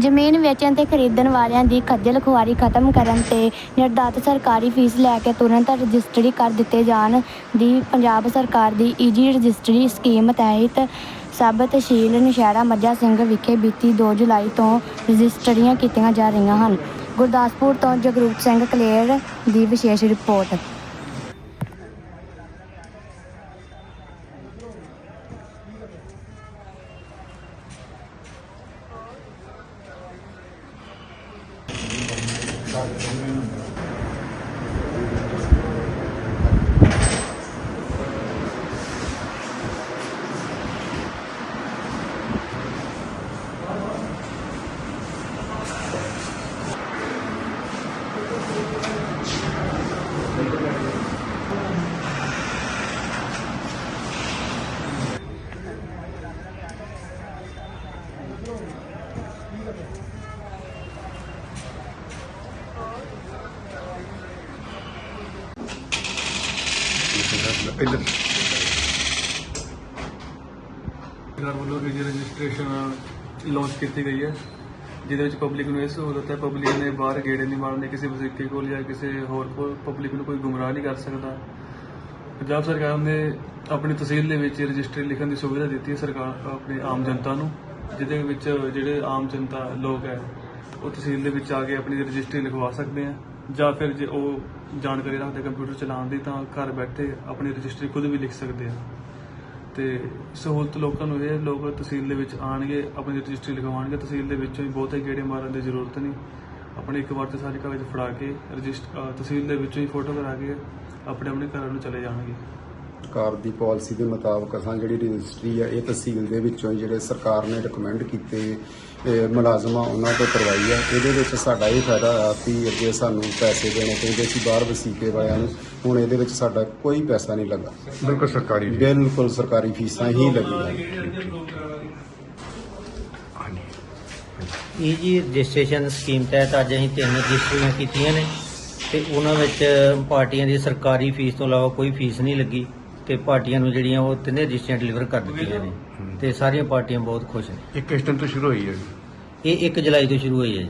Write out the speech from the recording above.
ਜ਼ਮੀਨ ਵੇਚਣ ਤੇ ਖਰੀਦਣ ਵਾਲਿਆਂ ਦੀ ਖੱਜਲ ਖੁਆਰੀ ਖਤਮ ਕਰਨ ਤੇ ਨਿਰਧਾਰਤ ਸਰਕਾਰੀ ਫੀਸ ਲੈ ਕੇ ਤੁਰੰਤ ਰਜਿਸਟਰੀ ਕਰ ਦਿੱਤੇ ਜਾਣ ਦੀ ਪੰਜਾਬ ਸਰਕਾਰ ਦੀ ਈਜੀ ਰਜਿਸਟਰੀ ਸਕੀਮ ਤਹਿਤ ਸਬ ਤਹਿਸੀਲ ਨਸ਼ਹਿਰਾ ਮੱਝਾ ਸਿੰਘ ਵਿਖੇ ਬੀਤੀ 2 ਜੁਲਾਈ ਤੋਂ ਰਜਿਸਟਰੀਆਂ ਕੀਤੀਆਂ ਜਾ ਰਹੀਆਂ ਹਨ। ਗੁਰਦਾਸਪੁਰ ਤੋਂ ਜਗਰੂਪ ਸਿੰਘ ਕਲੇਰ ਦੀ ਵਿਸ਼ੇਸ਼ ਰਿਪੋਰਟ। Obrigado. ਇੱਧਰ। ਸਰਕਾਰ ਵੱਲੋਂ ਵੀ ਰਜਿਸਟ੍ਰੇਸ਼ਨ ਲਾਂਚ ਕੀਤੀ ਗਈ ਹੈ, ਜਿਹਦੇ ਵਿੱਚ ਪਬਲਿਕ ਨੂੰ ਇਹ ਸਹੂਲਤ ਹੈ ਪਬਲਿਕ ਨੇ ਬਾਹਰ ਗੇੜੇ ਨਹੀਂ ਮਾਰਨੇ, ਕਿਸੇ ਵਜ਼ੀਕੇ ਕੋਲ ਜਾਂ ਕਿਸੇ ਹੋਰ ਕੋਲ ਪਬਲਿਕ ਨੂੰ ਕੋਈ ਗੁੰਮਰਾਹ ਨਹੀਂ ਕਰ ਸਕਦਾ। ਪੰਜਾਬ ਸਰਕਾਰ ਨੇ ਆਪਣੀ ਤਹਿਸੀਲ ਦੇ ਵਿੱਚ ਰਜਿਸਟਰੀ ਲਿਖਣ ਦੀ ਸੁਵਿਧਾ ਦਿੱਤੀ ਹੈ ਸਰਕਾਰ, ਆਪਣੀ ਆਮ ਜਨਤਾ ਨੂੰ, ਜਿਹਦੇ ਵਿੱਚ ਜਿਹੜੇ ਆਮ ਜਨਤਾ ਲੋਕ ਹੈ, ਉਹ ਤਹਿਸੀਲ ਦੇ ਵਿੱਚ ਆ ਕੇ ਆਪਣੀ ਰਜਿਸਟਰੀ ਲਿਖਵਾ ਸਕਦੇ ਆ। ਜਾਂ ਫਿਰ ਜੇ ਉਹ ਜਾਣਕਾਰੀ ਰੱਖਦੇ ਕੰਪਿਊਟਰ ਚਲਾਉਣ ਦੀ ਤਾਂ ਘਰ ਬੈਠੇ ਆਪਣੀ ਰਜਿਸਟਰੀ ਖੁਦ ਵੀ ਲਿਖ ਸਕਦੇ ਆ। ਤੇ ਸਹੂਲਤ ਲੋਕਾਂ ਨੂੰ ਇਹ ਲੋਕ ਤਹਿਸੀਲ ਦੇ ਵਿੱਚ ਆਣਗੇ ਆਪਣੀ ਰਜਿਸਟਰੀ ਲਗਵਾਉਣਗੇ, ਤਹਿਸੀਲ ਦੇ ਵਿੱਚੋਂ ਹੀ ਬਹੁਤੇ ਗੇੜੇ ਮਾਰਨ ਦੀ ਜ਼ਰੂਰਤ ਨਹੀਂ। ਆਪਣੇ ਇੱਕ ਵਾਰ ਤੇ ਸਾਰੇ ਕਾਗਜ਼ ਫੜਾ ਕੇ ਰਜਿਸਟਰ ਤਹਿਸੀਲ ਦੇ ਵਿੱਚੋਂ ਹੀ ਫੋਟੋ ਕਰਾ ਕੇ ਆਪਣੇ ਆਪਣੇ ਘਰਾਂ ਨੂੰ ਚਲੇ ਜਾਣਗੇ। ਸਰਕਾਰ ਦੀ ਪਾਲਿਸੀ ਦੇ ਮੁਤਾਬਕ ਅਸਾਂ ਜਿਹੜੀ ਰਜਿਸਟਰੀ ਆ ਇਹ ਤਹਿਸੀਲ ਦੇ ਵਿੱਚੋਂ ਹੀ ਜਿਹੜੇ ਸਰਕਾਰ ਨੇ ਰეკਮੈਂਡ ਕੀਤੇ ਮੁਲਾਜ਼ਮ ਉਹਨਾਂ ਤੋਂ ਕਰਵਾਈ ਆ। ਇਹਦੇ ਵਿੱਚ ਸਾਡਾ ਇਹ ਫਾਇਦਾ ਆ ਕਿ ਅੱਗੇ ਸਾਨੂੰ ਪੈਸੇ ਦੇਣੇ ਪੈਂਦੇ ਸੀ ਬਾਹਰ ਵਸੀਕੇ ਵਾਲਿਆਂ ਨੂੰ। ਹੁਣ ਇਹਦੇ ਵਿੱਚ ਸਾਡਾ ਕੋਈ ਪੈਸਾ ਨਹੀਂ ਲੱਗਾ। ਬਿਲਕੁਲ ਸਰਕਾਰੀ। ਬਿਲਕੁਲ ਸਰਕਾਰੀ ਫੀਸਾਂ ਹੀ ਲੱਗੀਆਂ। ਇਹ ਜੀ ਰਜਿਸਟ੍ਰੇਸ਼ਨ ਸਕੀਮ ਤਹਿਤ ਅੱਜ ਅਸੀਂ ਤਿੰਨ ਰਜਿਸਟਰੀਆਂ ਕੀਤੀਆਂ ਨੇ ਤੇ ਉਹਨਾਂ ਵਿੱਚ ਪਾਰਟੀਆਂ ਦੀ ਸਰਕਾਰੀ ਫੀਸ ਤੋਂ ਇਲਾਵਾ ਕੋਈ ਫੀਸ ਨਹੀਂ ਲੱਗੀ। ਤੇ ਪਾਰਟੀਆਂ ਨੂੰ ਜਿਹੜੀਆਂ ਉਹ ਤਿੰਨੇ ਰਜਿਸਟਰੀਆਂ ਡਿਲੀਵਰ ਕਰ ਦਿੱਤੀਆਂ ਨੇ। ਤੇ ਸਾਰੀਆਂ ਪਾਰਟੀਆਂ ਬਹੁਤ ਖੁਸ਼ ਨੇ। ਇਹ ਕਿਸ ਦਿਨ ਤੋਂ ਸ਼ੁਰੂ ਹੋਈ ਹੈ। ਇਹ 1 ਜੁਲਾਈ ਤੋਂ ਸ਼ੁਰੂ ਹੋਈ ਹੈ ਜੀ।